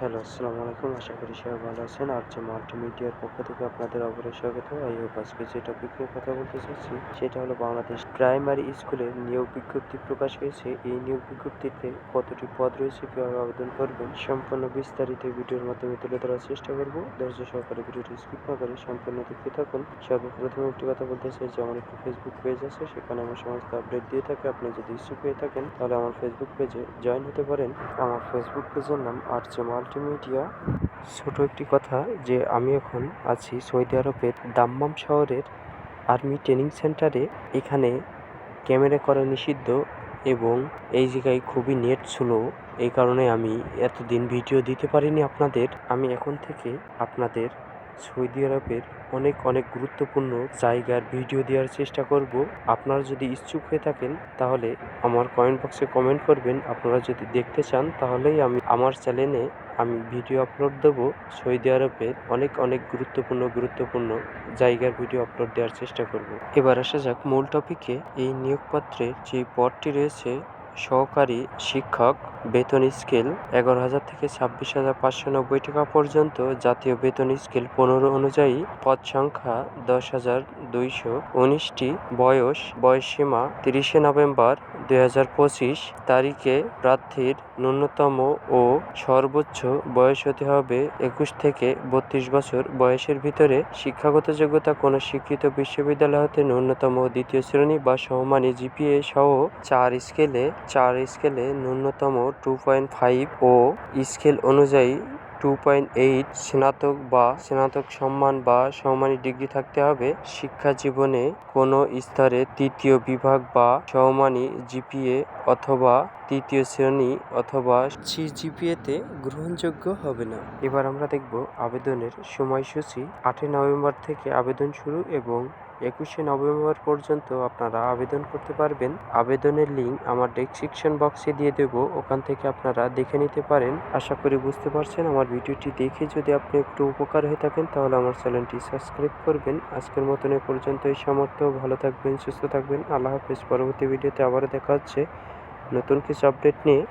Hello, আসসালামু আলাইকুম। আশা করি সবাই ভালো আছেন। আর যে মাল্টিমিডিয়ার পক্ষ থেকে আপনাদের অপরে স্বাগত। আই হোপ আজকে যে টপিক নিয়ে কথা বলতে চাচ্ছি সেটা হলো বাংলাদেশ প্রাইমারি স্কুলের নিয়োগ বিজ্ঞপ্তি প্রকাশ হয়েছে। এই নিয়োগ বিজ্ঞপ্তিতে কতটি পদ রয়েছে, কীভাবে আবেদন করবেন, সম্পূর্ণ বিস্তারিত ভিডিওর মাধ্যমে তুলে ধরার চেষ্টা করব। ধৈর্য সহকারে ভিডিওটি স্কিপ না করে সম্পূর্ণ দেখতে থাকুন। সর্বপ্রথমে একটি কথা বলতে চাই যে আমার একটি ফেসবুক পেজ আছে। সেখানে আমার সমস্ত আপডেট দিয়ে থাকে। আপনি যদি ইচ্ছুক হয়ে থাকেন, তাহলে আমার ফেসবুক পেজে জয়েন হতে পারেন। আমার ফেসবুক পেজের নাম আর যে মাল্টিমিডিয়া ছোট একটি কথা যে আমি এখন আছি সৌদি আরবের দাম্মাম শহরের আর্মি ট্রেনিং সেন্টারে। এখানে ক্যামেরা করা নিষিদ্ধ এবং এই জায়গায় খুবই নেট স্লো। এই কারণে আমি এতদিন ভিডিও দিতে পারিনি আপনাদের। আমি এখন থেকে আপনাদের সৌদি আরবের অনেক অনেক গুরুত্বপূর্ণ জায়গার ভিডিও দেওয়ার চেষ্টা করব। আপনারা যদি ইচ্ছুক হয়ে থাকেন, তাহলে আমার কমেন্ট বক্সে কমেন্ট করবেন। আপনারা যদি দেখতে চান, তাহলেই আমি, আমার চ্যানেলে আমি ভিডিও আপলোড দেবো। সৌদি আরবের অনেক অনেক গুরুত্বপূর্ণ গুরুত্বপূর্ণ জায়গার ভিডিও আপলোড দেওয়ার চেষ্টা করব। এবার আসা যাক মূল টপিকে এই নিয়োগপত্রের যে পদটি রয়েছে সহকারী শিক্ষক, বেতন স্কেল এগারো হাজার থেকে ছাব্বিশ হাজার পাঁচশো নব্বই টাকা পর্যন্ত, জাতীয় বেতন স্কেল পনেরো অনুযায়ী পদ সংখ্যা দশ হাজার দুইশো উনিশটি। বয়স, বয়সসীমা তিরিশে নভেম্বর দুই হাজার পঁচিশ। তারিখে প্রার্থীর ন্যূনতম ও সর্বোচ্চ বয়স হতে হবে একুশ থেকে বত্রিশ বছর বয়সের ভিতরে। শিক্ষাগত যোগ্যতা কোনো স্বীকৃত বিশ্ববিদ্যালয় হতে ন্যূনতম দ্বিতীয় শ্রেণি বা সমমানী জিপিএ সহ চার স্কেলে চার স্কেলে ন্যূনতম টু পয়েন্ট ফাইভ ও স্কেল অনুযায়ী টু পয়েন্ট এইট স্নাতক বা স্নাতক সম্মান বা সমমানী ডিগ্রি থাকতে হবে। শিক্ষা জীবনে কোনো স্তরে তৃতীয় বিভাগ বা সমমানী জিপিএ অথবা তৃতীয় শ্রেণি অথবা সি জিপিএতে গ্রহণযোগ্য হবে না। এবার আমরা দেখব আবেদনের সময়সূচি। আটই নভেম্বর থেকে আবেদন শুরু এবং একুশে নভেম্বর পর্যন্ত আপনারা আবেদন করতে পারবেন। আবেদনের লিঙ্ক আমার ডেসক্রিপশন বক্সে দিয়ে দেব। ওখান থেকে আপনারা দেখে নিতে পারেন। আশা করি বুঝতে পারছেন। আমার ভিডিওটি দেখে যদি আপনি একটু উপকার হয়ে থাকেন, তাহলে আমার চ্যানেলটি সাবস্ক্রাইব করবেন। আজকের মতন এ পর্যন্ত এই সামর্থ্য। ভালো থাকবেন, সুস্থ থাকবেন। আল্লাহ হাফেজ। পরবর্তী ভিডিওতে আবারও দেখা হচ্ছে। নতুন কিছু আপডেট নিয়ে